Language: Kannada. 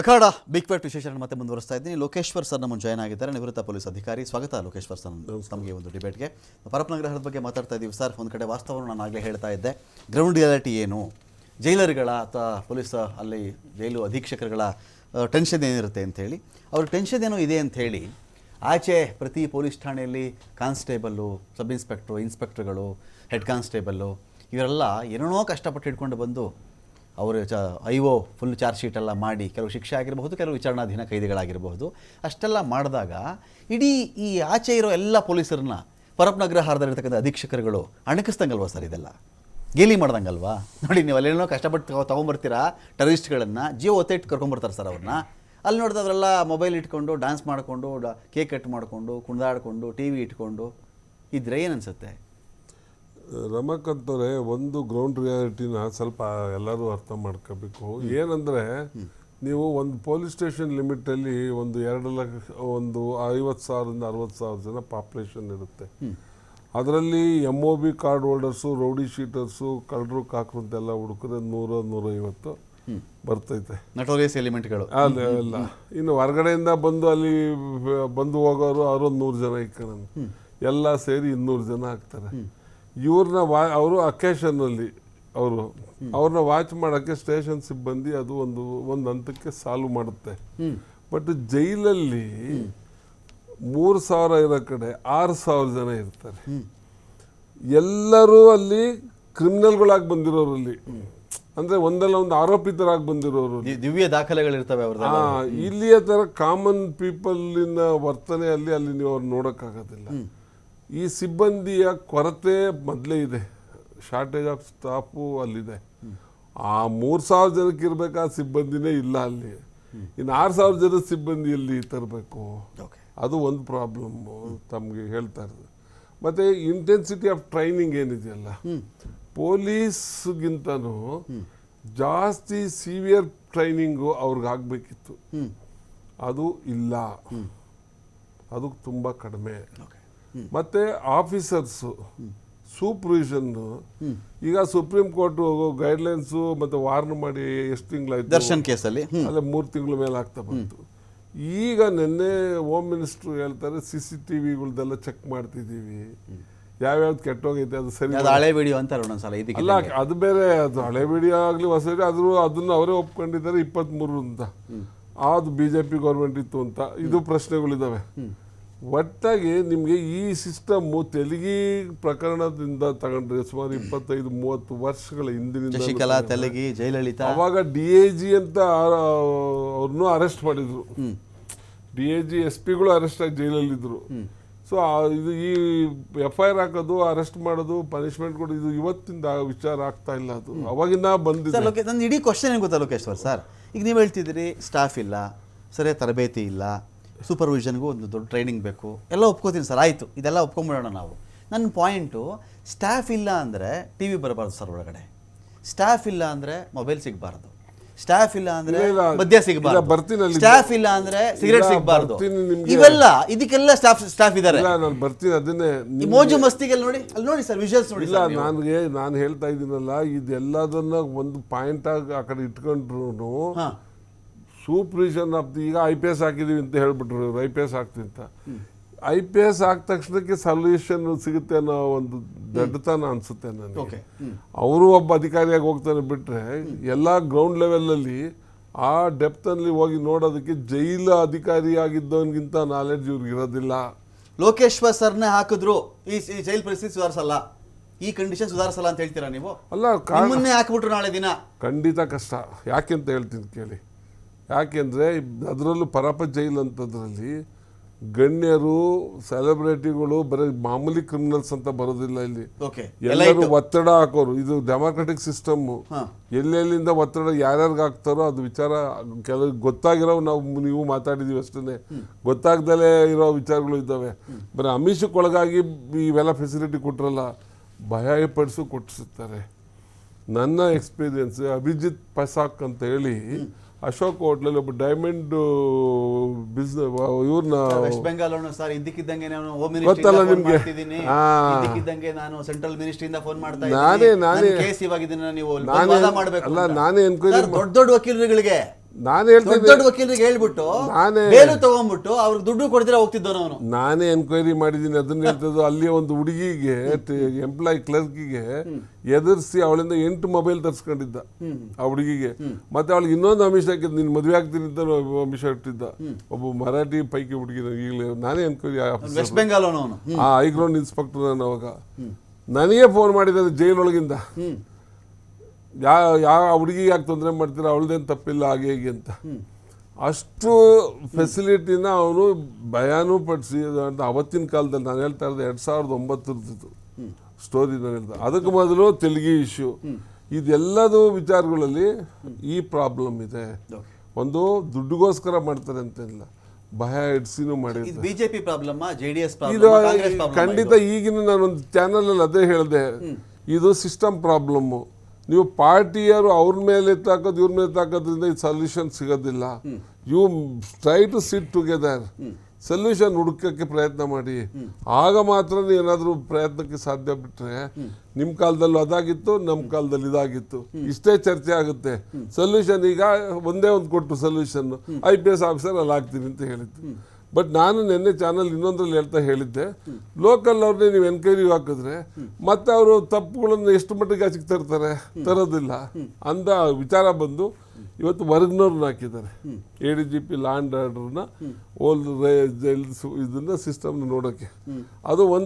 ಅಖಾಡ ಬಿಗ್ ಫೈಟ್ ವಿಶೇಷ ಮತ್ತೆ ಮುಂದುವರಿಸ್ತಾ ಇದ್ದೀನಿ. ಲೋಕೇಶ್ವರ್ ಸರ್ ನಮ್ಮ ಜಾಯ್ನ್ ಆಗಿದ್ದಾರೆ. ನಿವೃತ್ತ ಪೊಲೀಸ್ ಅಧಿಕಾರಿ. ಸ್ವಾಗತ ಲೋಕೇಶ್ವರ್ ಸರ್ ನಮಗೆ ಒಂದು ಡಿಬೇಟ್ಗೆ ಪರಪನಗ್ರಹದ ಬಗ್ಗೆ ಮಾತಾಡ್ತಾ ಇದ್ದೀವಿ ಸರ್. ಒಂದು ಕಡೆ ವಾಸ್ತವವನ್ನು ನಾನು ಆಗಲೇ ಹೇಳ್ತಾ ಇದ್ದೆ. ಗ್ರೌಂಡ್ ರಿಯಾಲಿಟಿ ಏನು? ಜೈಲರ್ಗಳ ಅಥವಾ ಪೊಲೀಸ್ ಅಲ್ಲಿ ಜೈಲು ಅಧೀಕ್ಷಕರುಗಳ ಟೆನ್ಷನ್ ಏನಿರುತ್ತೆ ಅಂಥೇಳಿ ಅವ್ರ ಟೆನ್ಷನ್ ಏನೋ ಇದೆ ಅಂತ ಹೇಳಿ ಆಚೆ ಪ್ರತಿ ಪೊಲೀಸ್ ಠಾಣೆಯಲ್ಲಿ ಕಾನ್ಸ್ಟೇಬಲ್ಲು ಸಬ್ ಇನ್ಸ್ಪೆಕ್ಟ್ರು ಇನ್ಸ್ಪೆಕ್ಟ್ರುಗಳು ಹೆಡ್ ಕಾನ್ಸ್ಟೇಬಲ್ಲು ಇವರೆಲ್ಲ ಏನೇನೋ ಕಷ್ಟಪಟ್ಟು ಇಟ್ಕೊಂಡು ಬಂದು ಅವರು ಚ I O full charge sheet ಎಲ್ಲ ಮಾಡಿ ಕೆಲವು ಶಿಕ್ಷೆ ಆಗಿರಬಹುದು, ಕೆಲವು ವಿಚಾರಣಾಧೀನ ಕೈದಿಗಳಾಗಿರಬಹುದು. ಅಷ್ಟೆಲ್ಲ ಮಾಡಿದಾಗ ಇಡೀ ಈ ಆಚೆ ಇರೋ ಎಲ್ಲ ಪೊಲೀಸರನ್ನ ಪರಪ್ನಗ್ರಹಾರದಲ್ಲಿರ್ತಕ್ಕಂಥ ಅಧೀಕ್ಷಕರುಗಳು ಅಣಕಿಸ್ದಂಗಲ್ವಾ ಸರ್ ಇದೆಲ್ಲ? ಗೇಲಿ ಮಾಡ್ದಂಗಲ್ವಾ? ನೋಡಿ, ನೀವು ಅಲ್ಲೇನೋ ಕಷ್ಟಪಟ್ಟು ತಗೊ- ತೊಗೊಂಬರ್ತೀರಾ ಟೆರರಿಸ್ಟ್ಗಳನ್ನು? ಜಿಯೋ ಒತ್ತಿಟ್ಟು ಕರ್ಕೊಂಬರ್ತಾರೆ ಸರ್ ಅವ್ರನ್ನ. ಅಲ್ಲಿ ನೋಡಿದ್ರೆ ಅವರೆಲ್ಲ ಮೊಬೈಲ್ ಇಟ್ಕೊಂಡು ಡ್ಯಾನ್ಸ್ ಮಾಡಿಕೊಂಡು ಕೇಕ್ ಕಟ್ ಮಾಡಿಕೊಂಡು, ಕುಣಿದಾಡಿಕೊಂಡು ಟಿ ವಿ ಇಟ್ಕೊಂಡು. ಇದ್ರೆ ಏನು ಅನ್ಸುತ್ತೆ? ಅವರೇ ಒಂದು ಗ್ರೌಂಡ್ ರಿಯಾಲಿಟಿನ ಸ್ವಲ್ಪ ಎಲ್ಲರೂ ಅರ್ಥ ಮಾಡ್ಕೋಬೇಕು. ಏನಂದ್ರೆ ನೀವು ಒಂದು ಪೊಲೀಸ್ ಸ್ಟೇಷನ್ ಲಿಮಿಟಲ್ಲಿ ಒಂದು ಎರಡು ಲಕ್ಷ ಒಂದು ಐವತ್ತು ಸಾವಿರದಿಂದ ಅರವತ್ತು ಸಾವಿರ ಜನ ಪಾಪ್ಯುಲೇಷನ್ ಇರುತ್ತೆ. ಅದರಲ್ಲಿ M O B card holders rowdy sheeters ಕಳ್ಳರು ಕಾಕರು ಅಂತೆಲ್ಲ ಹುಡುಕಿದ್ರೆ ನೂರ ನೂರೈವತ್ತು ಬರ್ತೈತೆ. ಎಲಿಮೆಂಟ್ಗಳು ಅಲ್ಲ. ಇನ್ನು ಹೊರಗಡೆಯಿಂದ ಬಂದು ಅಲ್ಲಿ ಬಂದು ಹೋಗೋರು ಅವರೊಂದು ನೂರು ಜನ ಇಕ್ಕಣ ಎಲ್ಲ ಸೇರಿ ಇನ್ನೂರು ಜನ ಆಗ್ತಾರೆ. ಇವ್ರನ್ನ ವಾ ಅವರು ಅಕೇಶನಲ್ಲಿ ಅವರು ಅವ್ರನ್ನ ವಾಚ್ ಮಾಡೋಕ್ಕೆ ಸ್ಟೇಷನ್ ಸಿಬ್ಬಂದಿ ಅದು ಒಂದು ಒಂದು ಹಂತಕ್ಕೆ ಸಾಲ್ವ್ ಮಾಡುತ್ತೆ. ಬಟ್ ಜೈಲಲ್ಲಿ ಮೂರು ಸಾವಿರ ಇರೋ ಕಡೆ ಆರು ಸಾವಿರ ಜನ ಇರ್ತಾರೆ. ಎಲ್ಲರೂ ಅಲ್ಲಿ ಕ್ರಿಮಿನಲ್ಗಳಾಗಿ ಬಂದಿರೋರಲ್ಲಿ. ಅಂದ್ರೆ ಒಂದಲ್ಲ ಒಂದು ಆರೋಪಿತರಾಗಿ ಬಂದಿರೋರು. ದಿವ್ಯ ದಾಖಲೆಗಳಿರ್ತವೆ ಇಲ್ಲಿಯ ತರ ಕಾಮನ್ ಪೀಪಲ್ ವರ್ತನೆ ಅಲ್ಲಿ ಅಲ್ಲಿ ನೀವು ಅವ್ರು ನೋಡಕ್ಕಾಗೋದಿಲ್ಲ. ಈ ಸಿಬ್ಬಂದಿಯ ಕೊರತೆ ಮೊದಲೇ ಇದೆ. ಶಾರ್ಟೇಜ್ ಆಫ್ ಸ್ಟಾಫು ಅಲ್ಲಿದೆ. ಆ ಮೂರು ಸಾವಿರ ಜನಕ್ಕೆ ಇರಬೇಕಾದ ಸಿಬ್ಬಂದಿನೇ ಇಲ್ಲ ಅಲ್ಲಿ. ಇನ್ನು ಆರು ಸಾವಿರ ಜನ ಸಿಬ್ಬಂದಿ ಎಲ್ಲಿ ತರಬೇಕು. ಓಕೆ. ಅದು ಒಂದು ಪ್ರಾಬ್ಲಮ್ ತಮಗೆ ಹೇಳ್ತಾ ಇರೋದು. ಮತ್ತೆ ಇಂಟೆನ್ಸಿಟಿ ಆಫ್ ಟ್ರೈನಿಂಗ್ ಏನಿದೆಯಲ್ಲ? ಪೊಲೀಸ್ಗಿಂತನೂ ಜಾಸ್ತಿ ಸಿವಿಯರ್ ಟ್ರೈನಿಂಗು ಅವ್ರಿಗೆ ಆಗಬೇಕಿತ್ತು ಅದು ಇಲ್ಲ. ಅದು ತುಂಬ ಕಡಿಮೆ. ಮತ್ತೆ ಆಫೀಸರ್ಸು ಸೂಪರ್ವಿಷನ್ ಈಗ ಸುಪ್ರೀಂ ಕೋರ್ಟ್ ಗೈಡ್ಲೈನ್ಸು ಮತ್ತೆ ವಾರ್ನ್ ಮಾಡಿ ಎಷ್ಟು ತಿಂಗಳಾಯ್ತು? ದರ್ಶನ್ ಕೇಸಲ್ಲಿ ಅದೇ ಮೂರು ತಿಂಗಳ ಮೇಲೆ ಆಗ್ತಾ ಬಂತು. ಈಗ ನಿನ್ನೆ ಹೋಮ್ ಮಿನಿಸ್ಟ್ರು ಹೇಳ್ತಾರೆ ಸಿ ಸಿ ಟಿ ವಿಗಳ್ದೆಲ್ಲ ಚೆಕ್ ಮಾಡ್ತಿದ್ದೀವಿ. ಯಾವ್ಯಾವ್ದು ಕೆಟ್ಟೋಗೈತೆ ಅದು ಸರಿ ಹಳೆ ವಿಡಿಯೋ ಅಂತಾರೆ ಒಂದೊಂದ್ಸಲ ಇದಕ್ಕೆ ಅಲ್ಲ ಅದು ಬೇರೆ ಅದು ಹಳೆ ವಿಡಿಯೋ ಆಗಲಿ ಹೊಸ ಆದರೂ ಅದನ್ನು ಅವರೇ ಒಪ್ಕೊಂಡಿದ್ದಾರೆ ಇಪ್ಪತ್ತ್ಮೂರು ಅಂತ ಅದು ಬಿ ಜೆ ಪಿ ಗೌರ್ಮೆಂಟ್ ಇತ್ತು ಅಂತ. ಇದು ಪ್ರಶ್ನೆಗಳಿದಾವೆ. ಒಟ್ಟಾಗಿ ನಿಮಗೆ ಈ ಸಿಸ್ಟಮ್ಮು ತೆಲುಗಿ ಪ್ರಕರಣದಿಂದ ತಗೊಂಡ್ರೆ ಸುಮಾರು ಇಪ್ಪತ್ತೈದು ಮೂವತ್ತು ವರ್ಷಗಳ ಹಿಂದಿನಿಂದ ಶಶಿಕಲಾ ತೆಲಗಿ ಜಯಲಲಿತಾ. ಅವಾಗ ಡಿ ಎ ಜಿ ಅಂತ ಅವ್ರನ್ನೂ ಅರೆಸ್ಟ್ ಮಾಡಿದ್ರು. ಡಿ ಎ ಜಿ ಎಸ್ ಪಿಗಳು ಅರೆಸ್ಟ್ ಆಗಿ ಜೈಲಲ್ಲಿದ್ದರು ಸೊ ಇದು ಈ ಎಫ್ ಐ ಆರ್ ಹಾಕೋದು ಅರೆಸ್ಟ್ ಮಾಡೋದು ಪನಿಷ್ಮೆಂಟ್ ಕೊಡೋದು ಇದು ಇವತ್ತಿಂದ ವಿಚಾರ ಆಗ್ತಾ ಇಲ್ಲ ಅದು. ಅವಾಗಿಂದ ಬಂದಿದೆ. ಸರ್ ಲೋಕೆ ನನ್ನ ಇಡೀ ಕ್ವಶನ್ ಏನು ಗೊತ್ತಾ ಲೋಕೇಶ್ವರ್ ಸರ್? ಈಗ ನೀವು ಹೇಳ್ತಿದ್ದೀರಿ ಸ್ಟಾಫ್ ಇಲ್ಲ ಸರಿಯಾದ ತರಬೇತಿ ಇಲ್ಲ ಸೂಪರ್ವಿಷನ್ಗೂ ಒಂದು ದೊಡ್ಡ ಟ್ರೈನಿಂಗ್ ಬೇಕು. ಎಲ್ಲ ಒಪ್ಕೋತೀನಿ ಸರ್ ಆಯಿತು. ಇದೆಲ್ಲ ಒಪ್ಕೊಂಬಿಡೋಣ ನಾವು. ನನ್ನ ಪಾಯಿಂಟು ಸ್ಟಾಫ್ ಇಲ್ಲ ಅಂದರೆ ಟಿ ವಿ ಬರಬಾರ್ದು ಸರ್ ಒಳಗಡೆ. ಸ್ಟಾಫ್ ಇಲ್ಲ ಅಂದರೆ ಮೊಬೈಲ್ ಸಿಗಬಾರ್ದು. ಸ್ಟಾಫ್ ಇಲ್ಲ ಅಂದ್ರೆ. ಮದ್ಯ ಸಿಗಬಾರ್ದು. ಸ್ಟಾಫ್ ಇಲ್ಲ ಅಂದ್ರೆ ಸಿಗರೇಟ್ ಸಿಗಬಾರ್ದು. ಇವೆಲ್ಲ ಇದಕ್ಕೆಲ್ಲ ಸ್ಟಾಫ್ ಸ್ಟಾಫ್ ಇದ್ದಾರೆ. ನಾನು ಬರ್ತೀನಿ ಅದನ್ನೇ ಮೋಜು ಮಸ್ತಿಗೆಲ್ಲ ನೋಡಿ ಅಲ್ಲಿ ನೋಡಿ ಸರ್ ವಿಜುವಲ್ಸ್ ನೋಡಿ ಇಲ್ಲ ನನಗೆ ನಾನು ಹೇಳ್ತಾ ಇದ್ದೀನಲ್ಲ ಇದೆಲ್ಲದನ್ನ ಒಂದು ಪಾಯಿಂಟ್ ಆಗಿ ಆ ಕಡೆ ಇಟ್ಕೊಂಡ್ರು ಸೂಪರ್ವಿಷನ್ ಆಫ್ ದಿ ಈಗ ಐ ಪಿ ಎಸ್ ಹಾಕಿದೀವಿ ಅಂತ ಹೇಳ್ಬಿಟ್ರು ಇವರು. ಐ ಪಿ ಎಸ್ ಹಾಕ್ತೀನಿ ಅಂತ. ಐ ಪಿ ಎಸ್ ಆದ ತಕ್ಷಣಕ್ಕೆ ಸೊಲ್ಯೂಷನ್ ಸಿಗುತ್ತೆ ಅನ್ನೋ ಒಂದು ದಡ್ಡತನ ಅನಿಸುತ್ತೆ ನನಗೆ. ಅವರು ಒಬ್ಬ ಅಧಿಕಾರಿಯಾಗಿ ಹೋಗ್ತಾನೆ ಬಿಟ್ಟರೆ ಎಲ್ಲ ಗ್ರೌಂಡ್ ಲೆವೆಲಲ್ಲಿ ಆ ಡೆಪ್ತಲ್ಲಿ ಹೋಗಿ ನೋಡೋದಕ್ಕೆ ಜೈಲು ಅಧಿಕಾರಿಯಾಗಿದ್ದವನಿಗಿಂತ ನಾಲೆಡ್ಜ್ ಇವ್ರಿಗೆ ಇರೋದಿಲ್ಲ. ಲೋಕೇಶ್ವರ್ ಸರ್ನೇ ಹಾಕಿದ್ರು ಈ ಈ ಜೈಲ್ ಪರಿಸ್ಥಿತಿ ಸುಧಾರಿಸಲ್ಲ. ಈ ಕಂಡೀಷನ್ ಸುಧಾರಿಸಲ್ಲ ಅಂತ ಹೇಳ್ತೀರಾ ನೀವು? ಅಲ್ಲ ಕಾರಣ ನಿಮ್ಮನ್ನೇ ಹಾಕ್ಬಿಟ್ರು ನಾಳೆ ದಿನ. ಖಂಡಿತ ಕಷ್ಟ. ಯಾಕೆ ಅಂತ ಹೇಳ್ತೀನಿ ಕೇಳಿ. ಯಾಕೆಂದರೆ ಅದರಲ್ಲೂ ಪರಪ ಜೈಲ್ ಅಂತದ್ರಲ್ಲಿ ಗಣ್ಯರು ಸೆಲೆಬ್ರಿಟಿಗಳು ಬರೀ ಮಾಮೂಲಿ ಕ್ರಿಮಿನಲ್ಸ್ ಅಂತ ಬರೋದಿಲ್ಲ ಇಲ್ಲಿ. ಎಲ್ಲರೂ ಒತ್ತಡ ಹಾಕೋರು. ಇದು ಡೆಮಾಕ್ರೆಟಿಕ್ ಸಿಸ್ಟಮ್. ಎಲ್ಲೆಲ್ಲಿಂದ ಒತ್ತಡ ಯಾರ್ಯಾರಿಗೆ ಹಾಕ್ತಾರೋ ಅದು ವಿಚಾರ ಕೆಲವು ಗೊತ್ತಾಗಿರೋ ನಾವು ನೀವು ಮಾತಾಡಿದೀವಿ ಅಷ್ಟೇ ಗೊತ್ತಾಗ್ದಲೇ ಇರೋ ವಿಚಾರಗಳು ಇದ್ದಾವೆ. ಬರೀ ಅಮಿಷಕ್ಕೊಳಗಾಗಿ ಇವೆಲ್ಲ ಫೆಸಿಲಿಟಿ ಕೊಟ್ರಲ್ಲ ಭಯ ಪಡಿಸು ಕೊಟ್ಟಿಸುತ್ತಾರೆ ನನ್ನ ಎಕ್ಸ್ಪೀರಿಯನ್ಸ್ ಅಭಿಜಿತ್ ಪಸಾಕ್ ಅಂತ ಹೇಳಿ ಅಶೋಕ್ ಹೋಟ್ಲಲ್ಲಿ ಒಬ್ಬ ಡೈಮಂಡ್ ಬಿಸ್ನೆಸ್ ಇವ್ರನ್ನ ವೆಸ್ಟ್ ಬೆಂಗಾಲ್ ಸರ್ ಇದ್ದಕ್ಕಿದ್ದಂಗೆ ನಾನು ಹೋಮ್ ಗೊತ್ತಲ್ಲ ನಿಮ್ಗೆ? ಹಾ. ಇದ್ದಕ್ಕಿದ್ದಂಗೆ ನಾನು ಸೆಂಟ್ರಲ್ ಮಿನಿಸ್ಟ್ರಿಯಿಂದ ಫೋನ್ ಮಾಡ್ತಾ ನಾನೇ- ನಾನೇ- ಕೇಸ್ ಇವಾಗ ಇದನ್ನ ನೀವು ವಾದ ಮಾಡಬೇಕು ಅಲ್ಲ, ನಾನೇ ಎನ್ಕ್ವೈರಿ ದೊಡ್ಡ ದೊಡ್ಡ ವಕೀಲರುಗಳಿಗೆ ನಾನು ಹೇಳ್ತೀನಿ ದೊಡ್ಡ ವಕೀಲರಿಗೆ ಹೇಳ್ಬಿಟ್ಟು ನಾನೇ- ಬೇಲು ತಗೊಂಡ್ಬಿಟ್ಟು ಅವ್ರಿಗೆ ದುಡ್ಡು ಕೊಡ್ದಿರ ಹೋಗ್ತಿದ್ದವನು ಅವನು. ನಾನೇ ಎನ್ಕ್ವೈರಿ ಮಾಡಿದ್ದೀನಿ ಅದನ್ನ ಹೇಳ್ತಿದ್ದು ಅಲ್ಲಿ ಒಂದು ಹುಡುಗಿಗೆ ಎಂಪ್ಲಾಯ್ ಕ್ಲರ್ಕಿಗೆ ಎದುರಿಸಿ ಅವಳಿಂದ ಎಂಟು ಮೊಬೈಲ್ ತರಿಸ್ಕೊಂಡಿದ್ದ ಆ ಹುಡುಗಿಗೆ. ಮತ್ತೆ ಅವಳಿಗೆ ಇನ್ನೊಂದು ಅಮಿಷ ಹಾಕಿದ್ದು ನೀನು ಮದುವೆ ಆಗ್ತೀನಿ ಅಂತ ಅಮಿಷ ಇಟ್ಟಿದ್ದ. ಒಬ್ಬ ಮರಾಠಿ ಪೈಕಿ ಹುಡುಗಿ ಈಗಲೇ ನಾನೇ ಎನ್ಕ್ವೈರಿ ವೆಸ್ಟ್ ಬೆಂಗಾಲ್ ಅವನು ಆ ಹೈಗ್ರೌಂಡ್ ಇನ್ಸ್ಪೆಕ್ಟರ್ ನಾನು ಅವಾಗ. ನನಗೆ ಫೋನ್ ಮಾಡಿದ್ದಾರೆ ಜೈಲೊಳಗಿಂದ ಯಾವ ಯಾವ ಹುಡುಗಿ ಯಾಕೆ ತೊಂದರೆ ಮಾಡ್ತೀರ? ಅವಳದೇನು ತಪ್ಪಿಲ್ಲ ಹಾಗೆ ಹೀಗೆ ಅಂತ. ಅಷ್ಟು ಫೆಸಿಲಿಟಿನ ಅವನು ಭಯನೂ ಪಡಿಸಿ ಅಂತ ಅವತ್ತಿನ ಕಾಲದಲ್ಲಿ ನಾನು ಹೇಳ್ತಾ ಇರೋದು ಎರಡು ಸಾವಿರದ ಒಂಬತ್ತರದ್ದು ಸ್ಟೋರಿ ನಾನು ಹೇಳ್ತಾ ಅದಕ್ಕೆ ಮೊದಲು ತೆಲುಗಿ ಇಶ್ಯೂ ಇದೆಲ್ಲದು ವಿಚಾರಗಳಲ್ಲಿ ಈ ಪ್ರಾಬ್ಲಮ್ ಇದೆ. ಒಂದು ದುಡ್ಡುಗೋಸ್ಕರ ಮಾಡ್ತಾರೆ ಅಂತಿಲ್ಲ ಭಯ ಇಡ್ಸಿನೂ ಮಾಡಿ ಬಿಜೆಪಿ ಪ್ರಾಬ್ಲಮ್ ಜೆಡಿಎಸ್ ಪ್ರಾಬ್ಲಮ್ ಖಂಡಿತ ಈಗಿನ ನಾನೊಂದು ಚಾನಲ್ ಅಲ್ಲಿ ಅದೇ ಹೇಳಿದೆ. ಇದು ಸಿಸ್ಟಮ್ ಪ್ರಾಬ್ಲಮ್ಮು ನೀವು ಪಾರ್ಟಿಯರು ಅವ್ರ ಮೇಲೆ ತಾಕೋದು ಇವ್ರ ಮೇಲೆ ತಾಕೋದ್ರಿಂದ ಈ ಸೊಲ್ಯೂಷನ್ ಸಿಗೋದಿಲ್ಲ. You try to sit together solution ಹುಡುಕಕ್ಕೆ ಪ್ರಯತ್ನ ಮಾಡಿ. ಆಗ ಮಾತ್ರ ಏನಾದರೂ ಪ್ರಯತ್ನಕ್ಕೆ ಸಾಧ್ಯ ಬಿಟ್ಟರೆ ನಿಮ್ಮ ಕಾಲದಲ್ಲೂ ಅದಾಗಿತ್ತು ನಮ್ಮ ಕಾಲದಲ್ಲಿ ಇದಾಗಿತ್ತು. ಇಷ್ಟೇ ಚರ್ಚೆ ಆಗುತ್ತೆ. ಸೊಲ್ಯೂಷನ್ ಈಗ ಒಂದೇ ಒಂದು ಕೊಟ್ಟು solution I P S officer ಅಲ್ಲಿ ಆಗ್ತೀನಿ ಅಂತ ಹೇಳಿದ್ದು. ಬಟ್ ನಾನು ನಿನ್ನೆ ಚಾನಲ್ ಇನ್ನೊಂದ್ರಲ್ಲಿ ಹೇಳ್ತಾ ಹೇಳಿದ್ದೆ. ಲೋಕಲ್ ಅವ್ರನ್ನೇ ನೀವು ಎನ್ಕ್ವೈರಿ ಹಾಕಿದ್ರೆ ಮತ್ತೆ ಅವರು ತಪ್ಪುಗಳನ್ನು ಎಷ್ಟು ಮಟ್ಟಿಗೆ ಆಚೆಗೆ ತರ್ತಾರೆ ತರೋದಿಲ್ಲ. ಅಂದ ವಿಚಾರ ಬಂದು ಇವತ್ತು ವರ್ಗ್ನವ್ರನ್ನ ಹಾಕಿದ್ದಾರೆ. A D G P land ಆರ್ಡರ್ನ ಓಲ್ಡ್ ಇದನ್ನ ಸಿಸ್ಟಮ್ನ ನೋಡೋಕ್ಕೆ ಅದು ಒಂದು